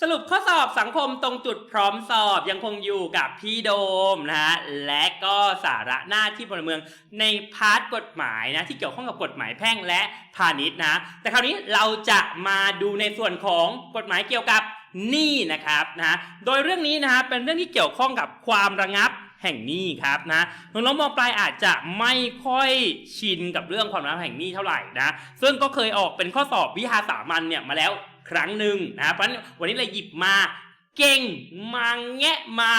สรุปข้อสอบสังคมตรงจุดพร้อมสอบยังคงอยู่กับพี่โดมนะฮะและก็สาระหน้าที่พลเมืองในพาร์ทกฎหมายนะที่เกี่ยวข้องกับกฎหมายแพ่งและพาณิชย์นะ แต่คราวนี้เราจะมาดูในส่วนของกฎหมายเกี่ยวกับหนี้นะครับนะโดยเรื่องนี้นะฮะเป็นเรื่องที่เกี่ยวข้องกับความระงับแห่งหนี้ครับนะน้องๆมปลายอาจจะไม่ค่อยชินกับเรื่องความระงับแห่งหนี้เท่าไหร่นะซึ่งก็เคยออกเป็นข้อสอบวิชาสามัญเนี่ยมาแล้ว ครั้งหนึ่งนะเพราะวันนี้เลยหยิบมาเก่งมาแงะมา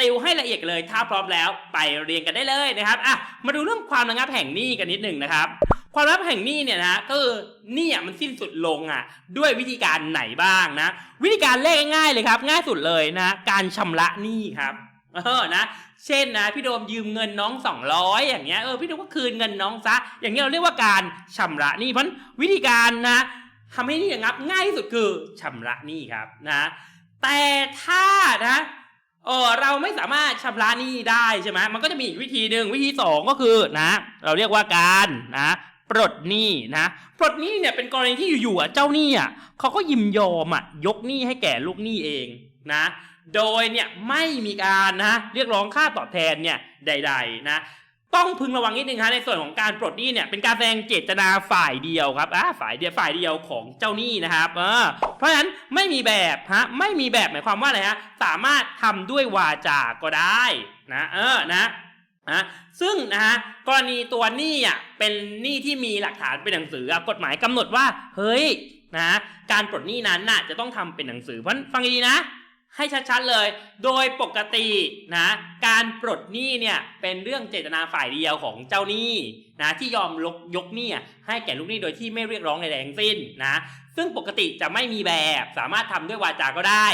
ติวให้ละเอียดเลยถ้าพร้อมแล้วไปเรียนกันได้เลยนะครับอะมาดูเรื่องความระงับแห่งหนี้กันนิดหนึ่งนะครับ ความระงับแห่งหนี้เนี่ยนะก็คือหนี้อะมันสิ้นสุดลงอะ ด้วยวิธีการไหนบ้างนะ วิธีการเลขง่ายเลยครับ ง่ายสุดเลยนะ การชำระหนี้ครับเออนะ เช่นนะพี่โดมยืมเงินน้อง 200 อย่างเงี้ยเออพี่โดมก็คืนเงินน้องซะอย่างเงี้ยเราเรียกว่าการชำระหนี้เพราะวิธีการนะ ทำให้นี่ระงับง่ายที่สุดคือชำระหนี้ครับนะแต่ถ้านะเออเราไม่สามารถชำระหนี้ได้ใช่ไหมมันก็จะมีอีกวิธีหนึ่งวิธีสองก็คือนะ เราเรียกว่าการนะปลดหนี้นะปลดหนี้เนี่ยเป็นกรณีที่อยู่ๆเจ้าหนี้อะเขาก็ยิมยอมอะยกหนี้ให้แก่ลูกหนี้เองนะ โดยเนี่ยไม่มีการนะเรียกร้องค่าตอบแทนเนี่ยใด ๆ นะ ต้องพึงระวังนิดนึงฮะในส่วนของการปลดหนี้เนี่ยเป็นการแสดงเจตนาฝ่ายเดียวครับอ่าฝ่ายเดียวฝ่ายเดียวของเจ้าหนี้นะครับเออเพราะฉะนั้นไม่มีแบบฮะไม่มีแบบหมายความว่าอะไรฮะสามารถทำด้วยวาจาก็ได้นะเออนะนะซึ่งนะฮะกรณีตัวหนี้อะเป็นหนี้ที่มีหลักฐานเป็นหนังสือกฎหมายกำหนดว่าเฮ้ยนะการปลดหนี้นั้นน่ะจะต้องทำเป็นหนังสือเพราะฟังดีนะ ให้ชัดๆเลย โดยปกตินะ การปลดหนี้เนี่ยเป็นเรื่องเจตนาฝ่ายเดียวของเจ้าหนี้นะที่ยอมลกยกหนี้ให้แก่ลูกหนี้โดยที่ไม่เรียกร้องใดๆทั้งสิ้นนะซึ่งปกติจะไม่มีแบบสามารถทำด้วยวาจาก็ได้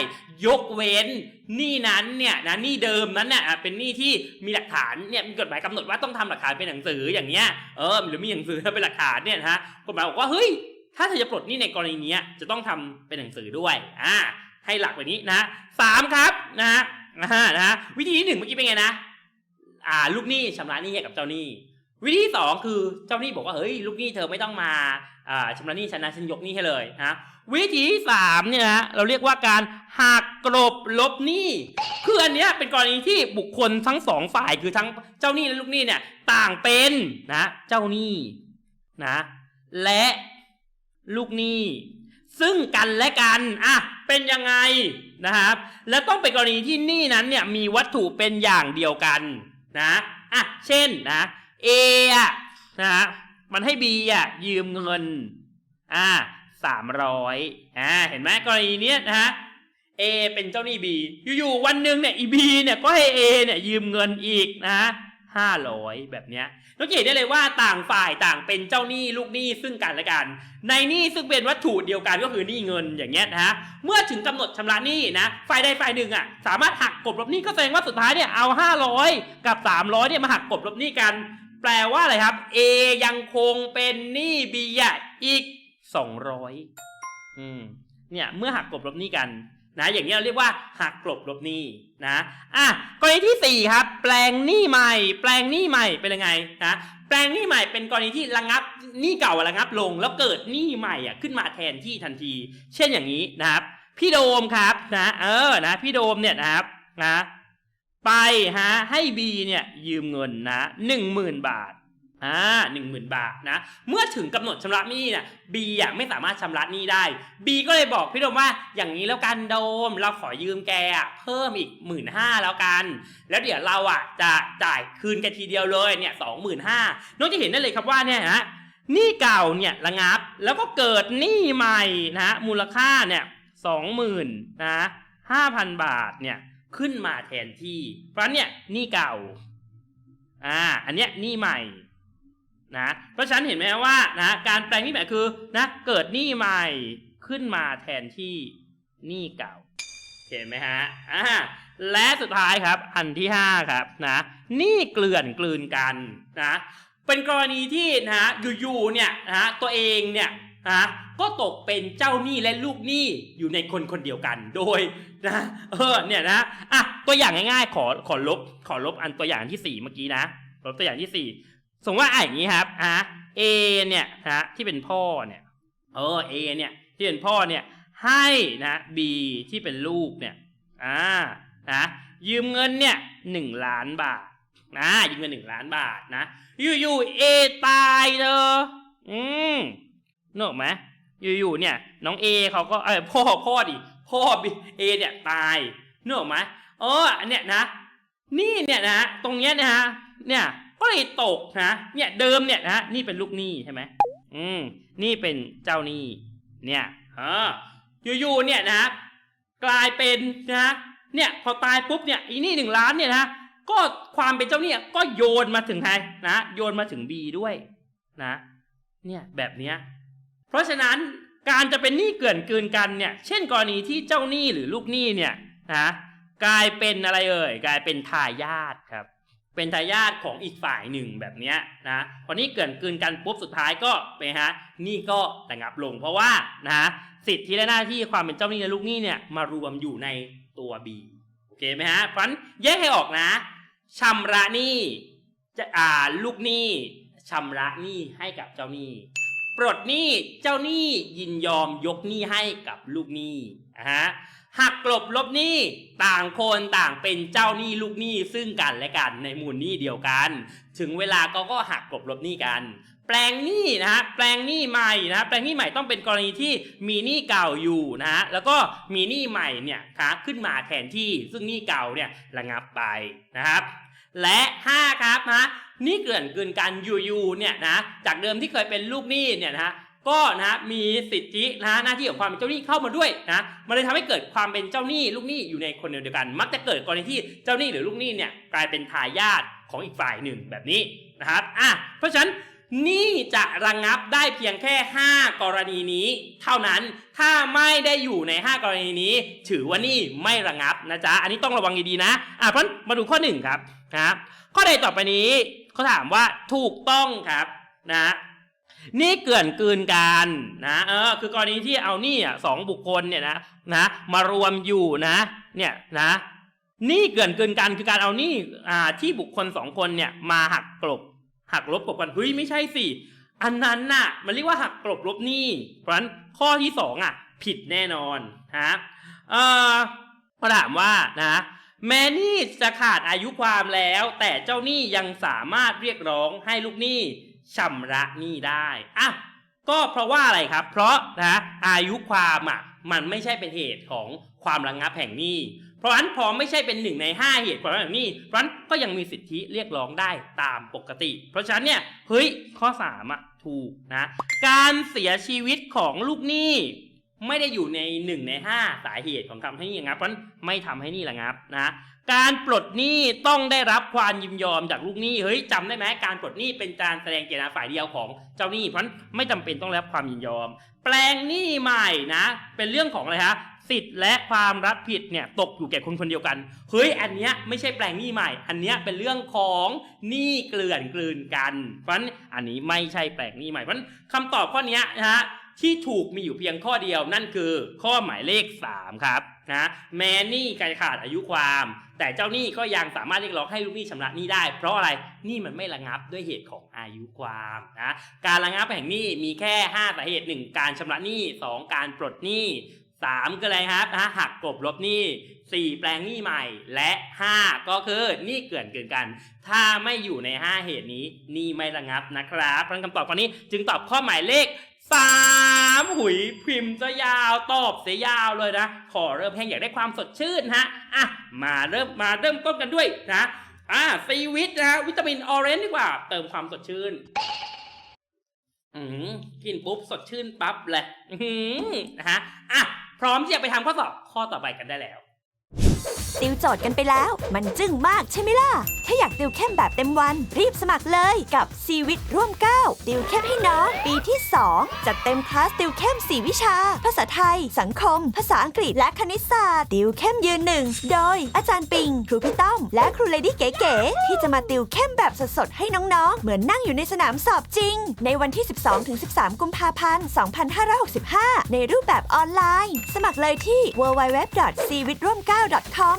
ยกเว้นหนี้นั้นเนี่ยนะหนี้เดิมนั้นเนี่ยเป็นหนี้ที่มีหลักฐานเนี่ยมีกฎหมายกำหนดว่าต้องทำหลักฐานเป็นหนังสืออย่างเงี้ยเออหรือมีหนังสือเป็นหลักฐานเนี่ยนะกฎหมายบอกว่าเฮ้ยถ้าเธอจะปลดหนี้ในกรณีนี้จะต้องทำเป็นหนังสือด้วยอ่า ให้หลักแบบนี้นะสามครับนะฮะนะฮะวิธีที่หนึ่งเมื่อกี้เป็นไงนะอ่าลูกหนี้ชำระหนี้ให้กับเจ้าหนี้ วิธีที่สองคือเจ้าหนี้บอกว่าเฮ้ยลูกหนี้เธอไม่ต้องมาอ่าชำระหนี้ฉันนะฉันยกหนี้ให้เลยนะวิธีสามเนี่ยนะเราเรียกว่าการหักกลบลบหนี้คืออันเนี้ยเป็นกรณีที่บุคคลทั้งสองฝ่ายคือทั้งเจ้าหนี้และลูกหนี้เนี่ยต่างเป็นนะเจ้าหนี้นะและลูกหนี้ซึ่งกันและกันอะ เป็นยังไงนะครับ แล้วต้องเป็นกรณีที่หนี้นั้นเนี่ยมีวัตถุเป็นอย่างเดียวกันนะอะเช่นนะ A อะนะฮะมันให้ B อะยืมเงินอ่าสามร้อยอ่าเห็นไหมกรณีเนี้ยนะฮะ A เป็นเจ้าหนี้ B อยู่ๆวันหนึ่งเนี่ยอี B เนี่ยก็ให้ A เนี่ยยืมเงินอีกนะ ห้าร้อยแบบเนี้ยเราเห็นได้เลยว่าต่างฝ่ายต่างเป็นเจ้าหนี้ลูกหนี้ซึ่งกันและกัน ในหนี้ซึ่งเป็นวัตถุเดียวกันก็คือหนี้เงินอย่างเงี้ยนะฮะเมื่อถึงกำหนดชำระหนี้นะฝ่ายใดฝ่ายหนึ่งอะสามารถหักกบลบหนี้ก็แสดงว่าสุดท้ายเนี่ยเอา 500 กับ 300เนี่ยมาหักกบลบหนี้กัน แปลว่าอะไรครับ A ยังคงเป็นหนี้ B อะอีก 200อืมเนี่ยเมื่อหักกบลบหนี้กัน นะอย่างนี้เราเรียกว่าหักกลบลบหนี้นะอะกรณีที่สี่ครับ แปลงหนี้ใหม่ แปลงหนี้ใหม่เป็นยังไงนะแปลงหนี้ใหม่เป็นกรณีที่ระงับหนี้เก่าระงับลง แล้วเกิดหนี้ใหม่อะขึ้นมาแทนที่ทันที เช่นอย่างนี้นะครับพี่โดมครับนะเออนะพี่โดมเนี่ยนะครับนะไปฮะให้บีเนี่ยยืมเงินนะหนึ่งหมื่นบาท อ่าหนึ่งหมื่นบาทนะ เมื่อถึงกำหนดชำระหนี้เนี่ยบีอะไม่สามารถชำระหนี้ได้บีก็เลยบอกพี่โดมว่าอย่างนี้แล้วกันโดม เราขอยืมแกอะเพิ่มอีกหมื่นห้าแล้วกัน แล้วเดี๋ยวเราอะจะจ่ายคืนแกทีเดียวเลยเนี่ยสองหมื่นห้าน้องจะเห็นได้เลยครับว่าเนี่ยฮะหนี้เก่าเนี่ยระงับ แล้วก็เกิดหนี้ใหม่นะมูลค่าเนี่ยสองหมื่นนะห้าพันบาทเนี่ยขึ้นมาแทนที่ เพราะเนี่ยหนี้เก่าอ่าอันเนี้ยหนี้ใหม่ นะเพราะฉะนั้นเห็นไหมว่านะการแปลงหนี้ใหม่คือนะเกิดหนี้ใหม่ขึ้นมาแทนที่หนี้เก่าเห็นไหมฮะอ่าและสุดท้ายครับอันที่ห้าครับนะหนี้เกลื่อนกลืนกันนะเป็นกรณีที่นะอยู่ๆเนี่ยนะตัวเองเนี่ยนะก็ตกเป็นเจ้าหนี้และลูกหนี้อยู่ในคนคนเดียวกันโดยนะเออเนี่ยนะอะตัวอย่างง่ายๆ ขอขอลบขอลบอันตัวอย่างที่สี่เมื่อกี้นะลบตัวอย่างที่สี่ สมมติว่าอะอย่างนี้ครับอะ A เนี่ยฮะที่เป็นพ่อเนี่ยเออ A เนี่ยที่เป็นพ่อเนี่ยให้นะบีที่เป็นลูกเนี่ยอ่านะยืมเงินเนี่ยหนึ่งล้านบาทนะยืมเงินหนึ่งล้านบาทนะอยู่ๆเอตายเธออืมนึกออกไหมอยู่ๆเนี่ย น้องเอเขาก็เออพ่อพ่อดิพ่อบีเอเนี่ยตายนึกออกไหมเอออันเนี้ยนะ นี่เนี่ยนะ ตรงเนี้ยนะฮะเนี่ย ก็เลยตกนะ เนี่ยเดิมเนี่ยนะนี่เป็นลูกหนี้ใช่ไหมอืม นี่เป็นเจ้าหนี้ เนี่ยเอออยู่ๆเนี่ยนะ กลายเป็นนะ เนี่ยพอตายปุ๊บเนี่ยอีนี่หนึ่งล้านเนี่ยนะ ก็ความเป็นเจ้าหนี้ก็โยนมาถึงใครนะ โยนมาถึงบีด้วยนะ เนี่ยแบบเนี้ย เพราะฉะนั้นการจะเป็นหนี้เกลื่อนกลืนกันเนี่ย เช่นกรณีที่เจ้าหนี้หรือลูกหนี้เนี่ยนะกลายเป็นอะไรเอ่ยกลายเป็นทายาทครับ เป็นทายาทของอีกฝ่ายหนึ่งแบบนี้นะพอนี่เกินกลืนกันปุ๊บสุดท้ายก็ไปฮะนี่ก็ระงับลง เพราะว่านะสิทธิและหน้าที่ความเป็นเจ้าหนี้และลูกหนี้เนี่ยมารวมอยู่ในตัว B โอเคไหมฮะเพราะฉะนั้นแยกให้ออกนะชำระหนี้จะอ่าลูกหนี้ชำระหนี้ให้กับเจ้าหนี้ปลดหนี้เจ้าหนี้ยินยอมยกหนี้ให้กับลูกหนี้นะฮะ หักกลบลบหนี้ต่างคนต่างเป็นเจ้าหนี้ลูกหนี้ซึ่งกันและกันในมูลหนี้เดียวกัน ถึงเวลาก็ก็หักกลบลบหนี้กัน แปลงหนี้นะฮะแปลงหนี้ใหม่นะแปลงหนี้ใหม่ต้องเป็นกรณีที่มีหนี้เก่าอยู่นะฮะแล้วก็มีหนี้ใหม่เนี่ยคะขึ้นมาแทนที่ซึ่งหนี้เก่าเนี่ยระงับไปนะครับและ 5 ครับนะหนี่เกลื่อนกลืนกันอยู่ๆเนี่ยนะจากเดิมที่เคยเป็นลูกหนี้เนี่ยนะฮะ ก็นะมีสิทธินะหน้าที่ของความเป็นเจ้าหนี้เข้ามาด้วยนะมันเลยทำให้เกิดความเป็นเจ้าหนี้ลูกหนี้อยู่ในคนเดียวกัน มักจะเกิดกรณีที่เจ้าหนี้หรือลูกหนี้เนี่ยกลายเป็นทายาทของอีกฝ่ายหนึ่งแบบนี้นะครับอะเพราะฉะนั้นหนี้จะระงงับได้เพียงแค่ 5 กรณีนี้ เท่านั้นถ้าไม่ได้อยู่ใน 5 กรณีนี้ ถือว่าหนี้ไม่ระงงับนะจ๊ะอันนี้ต้องระวังดีๆนะอะเพราะมาดูข้อหนึ่งครับนะข้อใดต่อไปนี้เขาถามว่าถูกต้องครับนะ นี่เกื่อนกืนกันนะเออคือกรณีที่เอาหนี่อะสองบุคคลเนี่ยนะนะมารวมอยู่นะเนี่ยนะนี่เกลื่อนกลืนกันคือการเอาหนี่อ่าที่บุคคลสองคนเนี่ยมาหักกลบ หักลบกบกันเฮ้ยไม่ใช่สิอันนั้นน่ะ มันเรียกว่าหักกลบลบหนี้เพราะฉะนั้นข้อที่สองอะ ผิดแน่นอนฮะเออมาถามว่านะแม้นี้จะขาดอายุความแล้ว แต่เจ้าหนี้ยังสามารถเรียกร้องให้ลูกหนี้ ชำระหนี้ได้อะก็เพราะว่าอะไรครับ เพราะนะอายุความอะมันไม่ใช่เป็นเหตุของความระงงับแห่งหนี้ เพราะฉะนั้นพอไม่ใช่เป็นหนึ่งในห้าเหตุความระงงับแห่งหนี้ เพราะฉะนั้นก็ยังมีสิทธิเรียกร้องได้ตามปกติ เพราะฉะนั้นเนี่ยเฮ้ยข้อสามอะถูกนะการเสียชีวิตของลูกหนี้ ไม่ได้อยู่ในหนึ่งในห้าสาเหตุของคำให้หนี้งับเพราะฉันไม่ทำให้หนี้ระงับนะการปลดหนี้ต้องได้รับความยินยอมจากลูกหนี้เฮ้ยจำได้ไหมการปลดหนี้เป็นการแสดงเจตนาฝ่ายเดียวของเจ้าหนี้เพราะฉันไม่จำเป็นต้องได้รับความยินยอม แปลงหนี้ใหม่นะ เป็นเรื่องของอะไรฮะสิทธิ์และความรับผิดเนี่ยตกอยู่แก่คนคนเดียวกัน เฮ้ยอันเนี้ยไม่ใช่แปลงหนี้ใหม่ อันเนี้ยเป็นเรื่องของหนี้เกลื่อนกลืนกัน เพราะฉะนั้นอันนี้ไม่ใช่แปลงหนี้ใหม่เพราะฉะนั้นคำตอบข้อนี้นะฮะ ที่ถูกมีอยู่เพียงข้อเดียวนั่นคือ ข้อหมายเลข 3 ครับนะแม้หนี้การขาดอายุความ แต่เจ้าหนี้ก็ยังสามารถเรียกร้องให้ลูกหนี้ชำระหนี้ได้ เพราะอะไรหนี้มันไม่ระงับด้วยเหตุของอายุความนะการระงับแห่งหนี้มีแค่5สาเหตุ 1 การชำระหนี้ 2 การปลดหนี้3คืออะไรครับนะหักกบลบหนี้4แปลงหนี้ใหม่และ5ก็คือหนี้เกลื่อนเกินกัน ถ้าไม่อยู่ใน5เหตุนี้หนี้ไม่ระงับนะครับเพราะคำตอบข้อนี้จึงตอบข้อหมายเลข สามหุยพิมพ์จะยาวตอบเสียยาวเลยนะ ขอเริ่มแห้งอยากได้ความสดชื่นฮะอะมาเริ่มมาเริ่มต้นกันด้วยนะอะซีวิตนะฮะวิตามินออเรนจ์ดีกว่า เติมความสดชื่น อืมกินปุ๊บสดชื่นปั๊บเลย อืมนะฮะอะพร้อมที่จะไปทำข้อสอบข้อต่อไปกันได้แล้ว ติวโจทย์กันไปแล้ว มันจึ้งมากใช่ไหมล่ะ ถ้าอยากติวเข้มแบบเต็มวัน รีบสมัครเลยกับซีวิตร่วม9ติวเข้มให้น้องปีที่ 2 จัดเต็มคลาสติวเข้ม 4 วิชา ภาษาไทย สังคม ภาษาอังกฤษและคณิตศาสตร์ ติวเข้มยืนหนึ่งโดย อาจารย์ปิง ครูพี่ต้อม และครูเลดี้เก๋ๆที่จะมาติวเข้มแบบสดๆให้น้องๆ เหมือนนั่งอยู่ในสนามสอบจริง ในวันที่ 12-13 กุมภาพันธ์ 2565 ในรูปแบบออนไลน์ สมัครเลยที่ www.cvitroml9.com